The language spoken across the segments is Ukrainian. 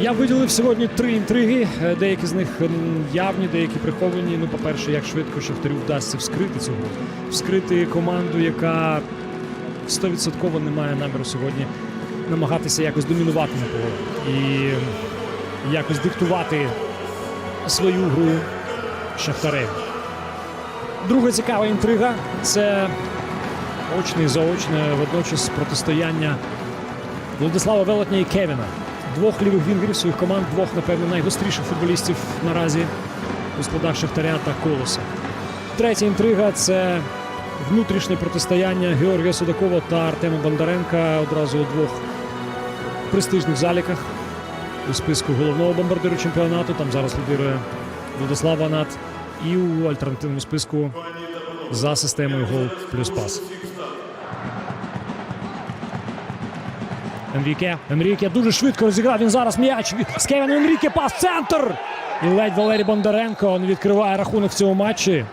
Я виділив сьогодні три інтриги. Е, Деякі з них явні, деякі приховані. Ну, по-перше, як швидко Шахтарю вдасться вскрити гру. Вскрити команду, яка 100% не має наміру сьогодні намагатися якось домінувати на поле. І якось диктувати свою гру Шахтарем. Друга цікава інтрига це очне і заочне водночас протистояння Владислава Велетня і Кевіна. Двох лівих вінгерів своїх команд, двох, напевно, найгостріших футболістів наразі у складах Шахтаря та Колоса. Третя інтрига це внутрішнє протистояння Георгія Судакова та Артема Бондаренка одразу у двох престижних заліках у списку головного бомбардиру чемпіонату. Там зараз лідирує Владислав Ванат. І у альтернативному списку за системою гол плюс пас. Енріке. Енріке дуже швидко розіграв. Він зараз м'яч. З Кевіном Енріке пас центр. І ледь Валерій Бондаренко не відкриває рахунок в цьому матчі.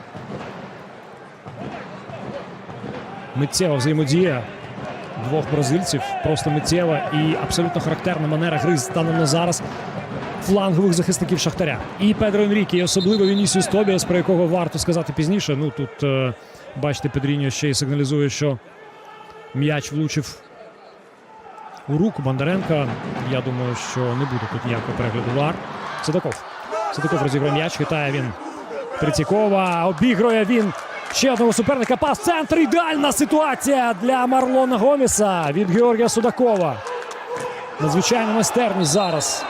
Миттєва взаємодія двох бразильців. Просто миттєва і абсолютно характерна манера гри станом на зараз флангових захисників Шахтаря. І Педро Енріке, і особливо Вінісіус Тобіас, про якого варто сказати пізніше. Ну тут е, бачите, Педріньо ще й сигналізує, що м'яч влучив у руку Бондаренка. Я думаю, що не буде тут ніякого перегляду вар. Садаков. Садаков розіграє м'яч. Вітає він Третьякова. Обігрує він ще одного суперника. Пас центр. Ідеальна ситуація для Марлона Гоміса від Георгія Судакова. Надзвичайна майстерність зараз.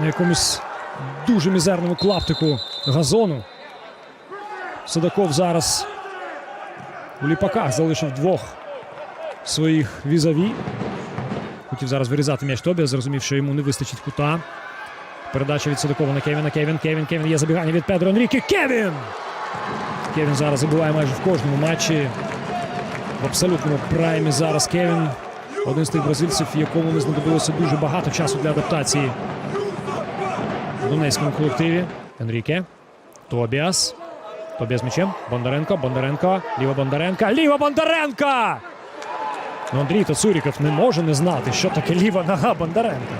На якомусь дуже мізерному клаптику газону. Судаков зараз у ліпаках залишив двох своїх візаві. Хотів зараз вирізати м'яч Тобі, зрозумів, що йому не вистачить кута. Передача від на Кевіна. Кевін, Кевін, Кевін. Є забігання від Педро Енріке. Кевін! Кевін зараз забиває майже в кожному матчі. В абсолютному праймі зараз Кевін. Один з тих бразильців, якому не знадобилося дуже багато часу для адаптації в донецькому колективі. Енріке. Тобіас. Тобіас м'ячем. Бондаренко. Бондаренко. Ліва Бондаренка. Ліва Бондаренка! Ну, Андрій Тацуріков не може не знати, що таке ліва нога Бондаренка.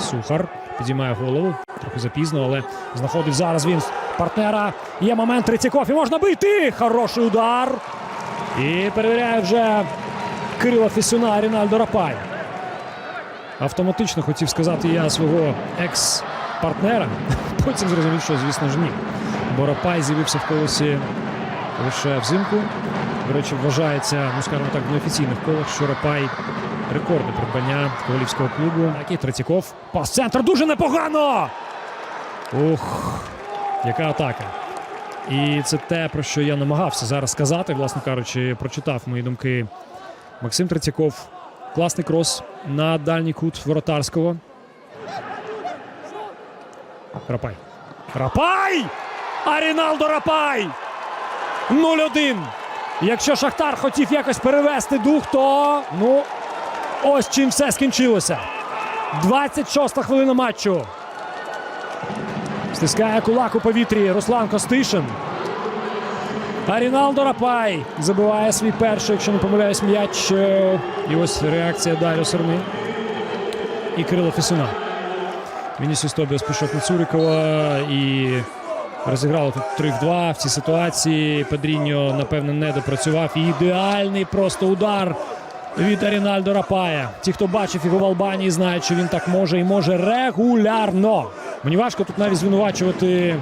Сухар підіймає голову. Трохи запізно, але знаходить зараз він партнера. Є момент Третьяков і можна бити. Хороший удар. І перевіряє вже Кирила Фісюна Рінальдо Рапай. Автоматично хотів сказати я свого екс-партнера. Потім зрозумів, що, звісно ж, ні. Бо Рапай з'явився в колесі лише взимку. До речі, вважається, ну скажімо так, в неофіційних колах, що Рапай рекордне придбання ковалівського клубу. Так і Третьяков. Пас центр дуже непогано. Ух, яка атака. І це те, про що я намагався зараз сказати. Власне кажучи, прочитав мої думки Максим Третьяков. Класний крос на дальній кут воротарського. Рапай. Рапай! А Ріналдо Рапай! 0-1. Якщо Шахтар хотів якось перевести дух, то ну ось чим все скінчилося. 26-та хвилина матчу. Стискає кулак у повітрі Руслан Костишин. А Ріналдо Рапай забиває свій перший, якщо не помиляюсь, м'яч. Е, І ось реакція Дар'ю Серни і Кирила Фісуна. Вінісіус Тобіас пішов на Цурикова і розіграли тут 3 в 2 в цій ситуації. Педріньо, напевно, не допрацював. І ідеальний просто удар від Арінальдо Рапая. Ті, хто бачив його в Албанії, знають, що він так може і може регулярно. Мені важко тут навіть звинувачувати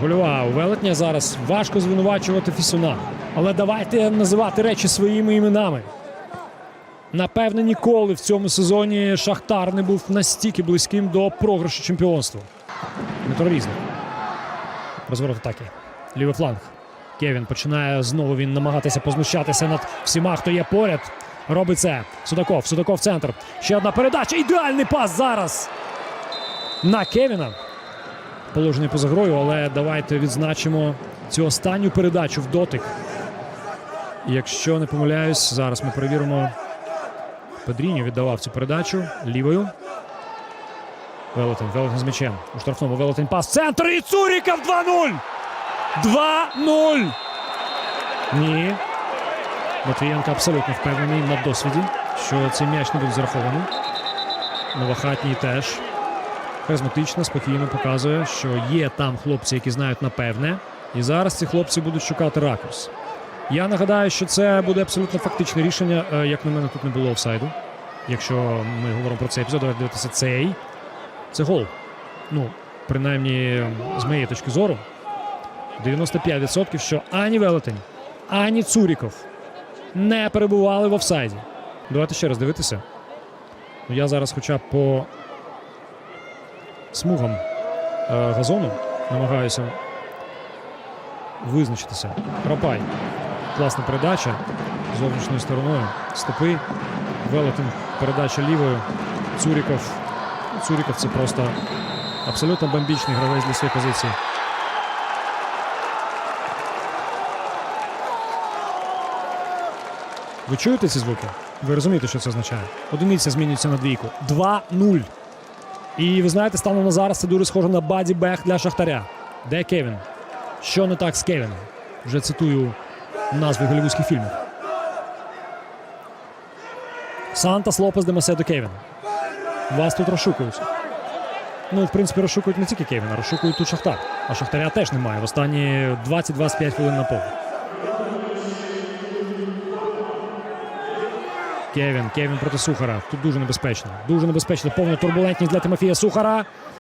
гольова велетня зараз. Важко звинувачувати Фісуна. Але давайте називати речі своїми іменами. Напевне, ніколи в цьому сезоні Шахтар не був настільки близьким до програшу чемпіонства. Дмитро Різник. Розворот атаки. Лівий фланг. Кевін починає знову він намагатися познущатися над всіма, хто є поряд. Робить це. Судаков. Судаков центр. Ще одна передача. Ідеальний пас зараз. На Кевіна. Положений поза грою, але давайте відзначимо цю останню передачу в дотик. Якщо не помиляюсь, зараз ми перевіримо. Педріньо віддавав цю передачу лівою. Велетень, Велетень з м'ячем. У штрафному Велетень пас. Центр і Цуріков 2-0. 2-0. Ні. Матвієнко абсолютно впевнений на досвіді, що цей м'яч не буде зарахований. Новохатній теж харизматично, спокійно показує, що є там хлопці, які знають напевне. І зараз ці хлопці будуть шукати ракурс. Я нагадаю, що це буде абсолютно фактичне рішення. Е, Як на мене, тут не було офсайду. Якщо ми говоримо про цей епізод, давайте дивитися цей. Це гол. Ну, принаймні, з моєї точки зору, 95%, що ані Велетень, ані Цуріков не перебували в офсайді. Давайте ще раз дивитися. Ну, Я зараз, хоча б по смугам е, газону, намагаюся визначитися. Рапай. Класна передача зовнішньою стороною. Стопи. Велетин. Передача лівою. Цуріков. Цуріков це просто абсолютно бомбічний гравець для своєї позиції. Ви чуєте ці звуки? Ви розумієте, що це означає? Одиниця змінюється на двійку. 2-0. І ви знаєте, станом на зараз це дуже схоже на баді бех для Шахтаря. Де Кевін? Що не так з Кевіном? Вже цитую назви голівудських фільмів. Сантас Лопес де Маседо Кевін. Вас тут розшукують. Ну, в принципі, розшукують не тільки Кевіна, розшукують тут Шахтар. А Шахтаря теж немає. В останні 20-25 хвилин на полі. Кевін, Кевін проти Сухара. Тут дуже небезпечно. Дуже небезпечно. Повна турбулентність для Тимофія Сухара.